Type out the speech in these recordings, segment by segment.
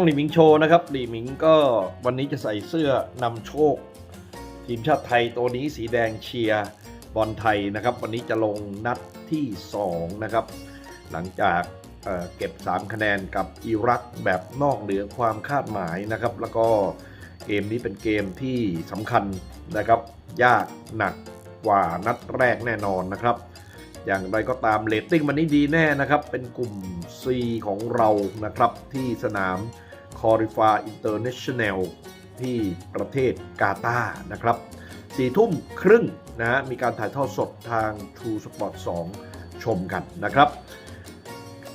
องหลีหมิงโชว์นะครับหลีหมิงก็วันนี้จะใส่เสื้อนำโชค ทีมชาติไทยตัวนี้สีแดงเชียร์บอลไทยนะครับ วันนี้จะลงนัดที่ 2 นะครับ หลังจากเเก็บ 3 คะแนนกับอิรักแบบนอกเหนือความคาดหมายนะครับ แล้วก็เกมนี้เป็นเกมที่สำคัญนะครับ ยากหนักกว่านัดแรกแน่นอนนะครับ อย่างไรก็ตามเรตติ้งวันนี้ดีแน่นะครับ เป็นกลุ่ม C ของเรานะครับที่สนาม คอริฟาอินเตอร์เนชั่นแนลที่ประเทศกาตาร์นะครับสี่ทุ่มครึ่งนะฮะมีการถ่ายทอดสดทาง True Sport 2 ชมกันนะครับ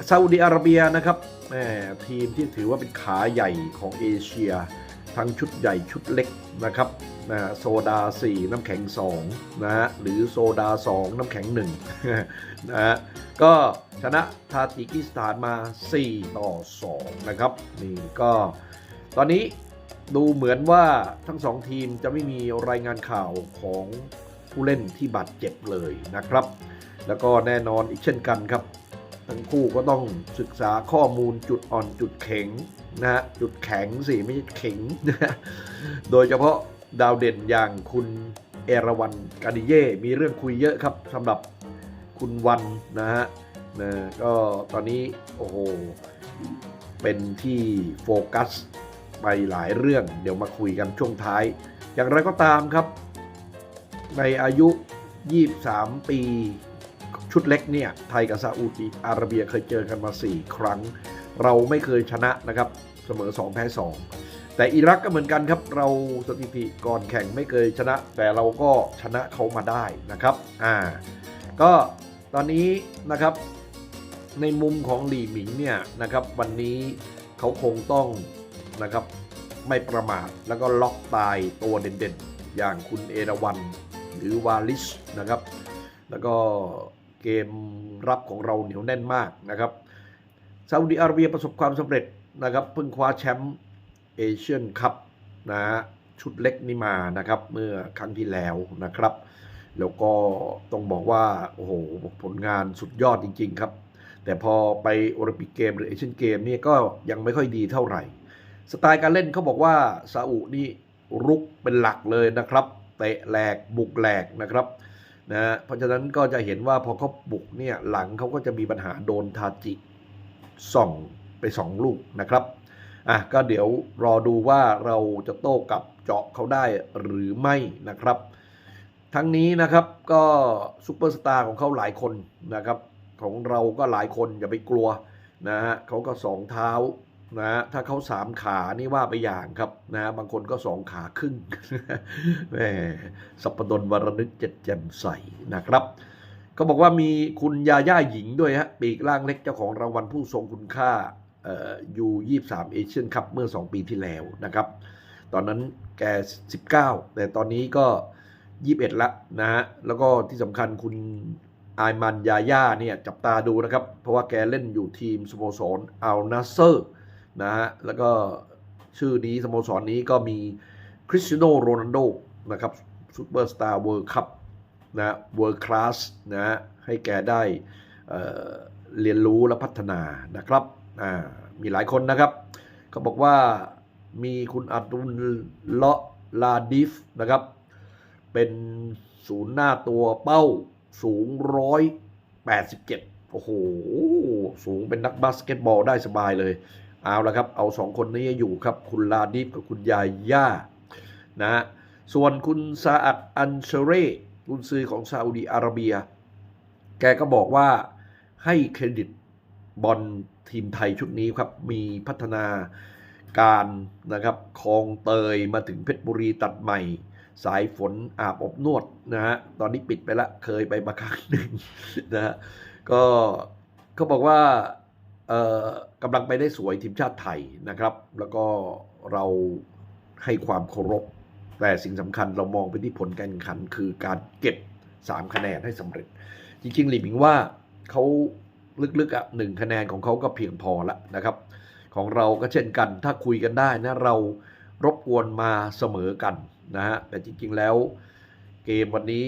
ซาอุดิอาระเบียนะครับแหมทีมที่ถือว่าเป็นขาใหญ่ของเอเชีย ทั้งชุดใหญ่ชุดเล็กนะครับนะโซดา 4 น้ำแข็ง 2 นะฮะหรือโซดา 2 น้ำแข็ง1นะฮะก็ ชนะทาจิกิสถานมา 4 ต่อ 2 นะครับ นี่ก็ตอนนี้ดูเหมือนว่าทั้งสองทีมจะไม่มีรายงานข่าวของผู้เล่นที่บาดเจ็บเลยนะครับ แล้วก็แน่นอนอีกเช่นกันครับ ทั้งคู่ก็ต้องศึกษาข้อมูลจุดอ่อนจุดแข็งนะฮะจุดแข็งสิไม่ใช่แข็งนะฮะโดยเฉพาะดาวเด่นอย่างคุณเอราวันกาดิเย่มีเรื่องคุยเยอะครับสำหรับคุณวันนะฮะ นะก็ตอนนี้โอ้โหเป็นที่โฟกัสไปหลายเรื่อง เดี๋ยวมาคุยกันช่วงท้าย อย่างไรก็ตามครับ ในอายุ 23 ปีชุดเล็กเนี่ย ไทยกับซาอุดิอาระเบียเคยเจอกันมา 4 ครั้ง เราไม่เคยชนะนะครับ เสมอ 2 แพ้ 2 แต่อิรักก็เหมือนกันครับ เราสถิติก่อนแข่งไม่เคยชนะ แต่เราก็ชนะเขามาได้นะครับอ่าก็ตอนนี้นะครับ ในมุมของหลี่หมิงเนี่ยนะครับวันนี้เขาคงต้องนะครับไม่ประมาทแล้วก็ล็อกตายตัวเด่นๆ อย่างคุณเอราวันหรือวาลิชนะครับ แล้วก็เกมรับของเราเหนียวแน่นมากนะครับซาอุดิอาระเบียประสบความสำเร็จนะครับเพิ่งคว้าแชมป์เอเชียนคัพนะฮะชุดเล็กนี่มานะครับ เมื่อครั้งที่แล้วนะครับ แล้วก็ต้องบอกว่า โอ้โห ผลงานสุดยอดจริง ๆ ครับ แต่พอไปโอลิมปิกเกมหรือเอเชียนเกมนี่ก็ยังไม่ค่อยดีเท่าไหร่ สไตล์การเล่นเขาบอกว่าซาอุนี่รุกเป็นหลักเลยนะครับเตะแหลกบุกแหลกนะครับนะเพราะฉะนั้นก็จะเห็นว่าพอเขาบุกเนี่ยหลังเขาก็จะมีปัญหาโดนทาจิส่องไปสองลูกนะครับอะก็เดี๋ยวรอดูว่าเราจะโต้กับเจาะเขาได้หรือไม่นะครับ ทั้งนี้นะครับก็ซูเปอร์สตาร์ของเขาหลายคนนะครับ ของเราก็หลายคนอย่าไปกลัวนะฮะเขาก็สองเท้านะฮะถ้าเขาสามขานี่ว่าไปอย่างครับนะฮะบางคนก็สองขาครึ่งแหมสัปดนวรนึกเจ็ดแจ่มใสนะครับเขาบอกว่ามีคุณยาย่าหญิงด้วยฮะปีกล่างเล็กเจ้าของรางวัลผู้ทรงคุณค่าเอ่อยูยี่สามเอเชียนคัพเมื่อ 2 ปีที่แล้วนะครับ ตอนนั้นแก 19 แต่ตอนนี้ก็ 21 ละนะฮะแล้วก็ที่สำคัญคุณ อายมันยาย่าเนี่ยจับตาดูนะครับ เพราะว่าแกเล่นอยู่ทีมสโมสรอัลนาเซอร์นะฮะแล้วก็ชื่อนี้สโมสรนี้ก็มีคริสเตียโนโรนัลโดนะครับซูเปอร์สตาร์เวิร์คัพนะเวิร์คลาสนะฮะให้แกได้เเรียนรู้และพัฒนานะครับอ่ามีหลายคนนะครับเขาบอกว่ามีคุณอัดุลเลาะลาดิฟนะครับ เป็นศูนย์หน้าตัวเป้า สูงร้อยแปดสิบเจ็ดโอ้โห สูงเป็นนักบาสเกตบอลได้สบายเลย เอาละครับ เอาสองคนนี้อยู่ครับ คุณลาดิฟกับคุณยาย่านะฮะส่วนคุณซาอัดอันเชเร่กุนซือของซาอุดีอาระเบีย แกก็บอกว่าให้เครดิตบอลทีมไทยชุดนี้ครับ มีพัฒนาการนะครับคลองเตยมาถึงเพชรบุรีตัดใหม่ สายฝนอาบอบนวดนะฮะตอนนี้ปิดไปละเคยไปมาครั้งหนึ่งนะฮะก็เขาบอกว่าเอ่อกำลังไปได้สวยทีมชาติไทยนะครับ แล้วก็เราให้ความเคารพแต่สิ่งสำคัญเรามองไปที่ผลการแข่งขัน คือการเก็บ 3 คะแนนให้สำเร็จ จริงๆหลีหมิงว่าเขาลึกๆอะหนึ่งคะแนนของเขาก็เพียงพอละนะครับ ของเราก็เช่นกันถ้าคุยกันได้นะเรารบกวนมาเสมอกัน นะฮะแต่จริงๆแล้วเกมวันนี้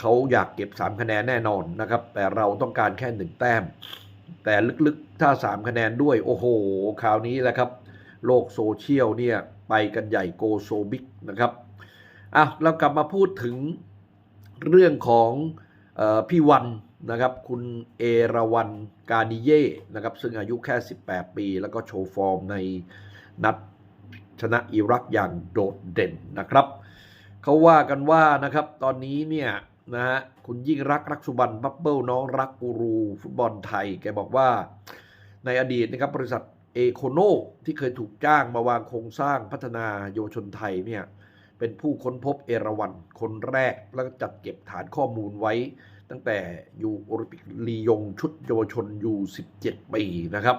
เขาอยากเก็บ 3 คะแนนแน่นอนนะครับ แต่เราต้องการแค่ 1 แต้ม แต่ลึกๆถ้า 3 คะแนนด้วย โอ้โห คราวนี้แหละครับ โลกโซเชียลเนี่ย ไปกันใหญ่โกโซบิกนะครับอะเรากลับมาพูดถึงเรื่องของออพี่วันนะครับ คุณเอราวันกานิเย่นะครับ ซึ่งอายุแค่ 18 ปี แล้วก็โชว์ฟอร์มในนัด ชนะอิรักอย่างโดดเด่นนะครับ เขาว่ากันว่านะครับตอนนี้เนี่ยนะฮะคุณยิ่งรักรักสุบันบับเบิลน้องรักกูรูฟุตบอลไทย แกบอกว่า ในอดีตนะครับบริษัทเอโคโนที่เคยถูกจ้างมาวางโครงสร้างพัฒนาเยชนไทยเนี่ยเป็นผู้ค้นพบเอราวันคนแรกแล้วก็จัดเก็บฐานข้อมูลไว้ ตั้งแต่อยู่โอลิมปิกลียงชุดเยาวชนอยู่17 ปีนะครับ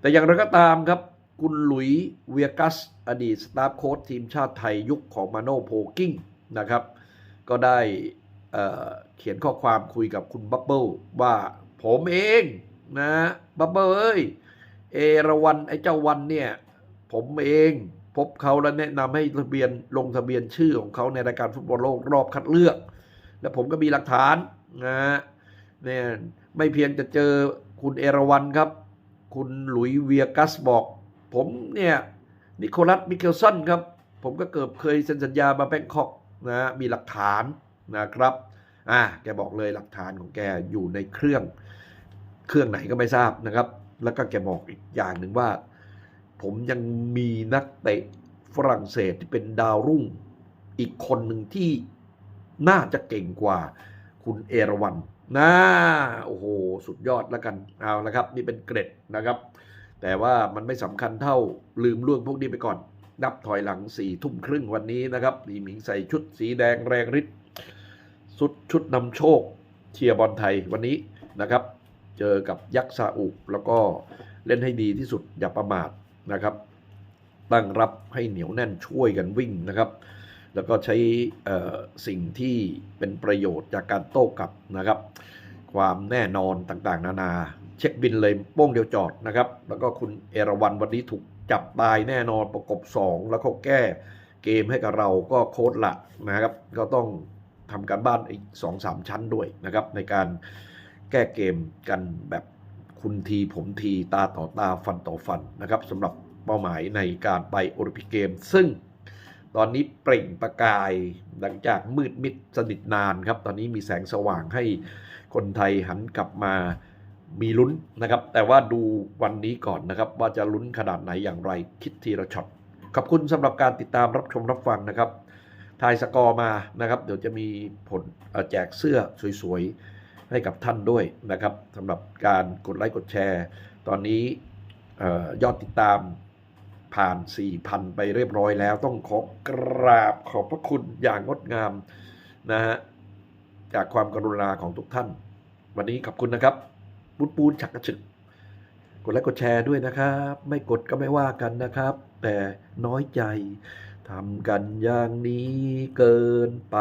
แต่อย่างไรก็ตามครับ คุณหลุยเวียกัส อดีตสตาฟโค้ชทีมชาติไทยยุคของมาโนโพกิ้งนะครับ ก็ได้เเขียนข้อความคุยกับคุณบับเบิลว่าผมเองนะบับเบิลเอ้ยเอราวันไอ้เจ้าวันเนี่ย ผมเองพบเขาและแนะนำให้ทะเบียนลงทะเบียนชื่อของเขาในรายการฟุตบอลโลกรอบคัดเลือก และผมก็มีหลักฐานนะเนี่ยไม่เพียงจะเจอคุณเอราวันครับ คุณหลุยเวียกัสบอก ผมเนี่ยนิโคลัสมิเคลสันครับ ผมก็เกิดเคยเซ็นสัญญามาแบงคอกนะมีหลักฐานนะครับอ่าแกบอกเลยหลักฐานของแกอยู่ในเครื่องเครื่องไหนก็ไม่ทราบนะครับ แล้วก็แกบอกอีกอย่างหนึ่งว่า ผมยังมีนักเตะฝรั่งเศสที่เป็นดาวรุ่ง อีกคนหนึ่งที่น่าจะเก่งกว่าคุณเอราวันนะโอ้โห สุดยอดแล้วกันเอาละครับ นี่เป็นเกร็ดนะครับ แต่ว่ามันไม่สำคัญเท่าลืมเรื่องพวกนี้ไปก่อน นับถอยหลังสี่ทุ่มครึ่งวันนี้นะครับลีหมิงใส่ชุดสีแดงแรงฤทธิ์สุดชุดนำโชคเชียร์บอลไทยวันนี้นะครับ เจอกับยักษ์ซาอุแล้วก็เล่นให้ดีที่สุดอย่าประมาทนะครับตั้งรับให้เหนียวแน่นช่วยกันวิ่งนะครับ แล้วก็ใช้สิ่งที่เป็นประโยชน์จากการโต้กลับนะครับ ความแน่นอนต่างๆ นานา เช็คบินเลยโป้งเดียวจอดนะครับ แล้วก็คุณเอราวันวันนี้ถูกจับตายแน่นอนประกบ 2 แล้วเขาแก้เกมให้กับเราก็โค้ดละนะครับ ก็ต้องทำการบ้านอีก2-3ชั้นด้วยนะครับ ในการแก้เกมกันแบบคุณทีผมทีตาต่อตาฟันต่อฟันนะครับสำหรับเป้าหมายในการไปโอลิมปิกเกม ซึ่งตอนนี้เปล่งประกายหลังจากมืดมิดสนิทนานครับ ตอนนี้มีแสงสว่างให้คนไทยหันกลับมา มีลุ้นนะครับ แต่ว่าดูวันนี้ก่อนนะครับ ว่าจะลุ้นขนาดไหนอย่างไรคิดทีละช็อตขอบคุณสำหรับการติดตามรับชมรับฟังนะครับทายสกอร์มานะครับ เดี๋ยวจะมีผลแจกเสื้อสวยๆ ให้กับท่านด้วยนะครับสำหรับการกดไลค์กดแชร์ ตอนนี้ยอดติดตามผ่าน 4,000 ไปเรียบร้อยแล้ว ต้องขอกราบขอบพระคุณอย่างงดงามนะฮะจากความกรุณาของทุกท่าน วันนี้ขอบคุณนะครับ ปูนปูนฉักกระฉึก กดไลค์กดแชร์ด้วยนะครับ ไม่กดก็ไม่ว่ากันนะครับ แต่น้อยใจทำกันอย่างนี้เกินไป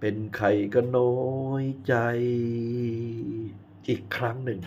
เป็นใครก็น้อยใจ อีกครั้งหนึ่ง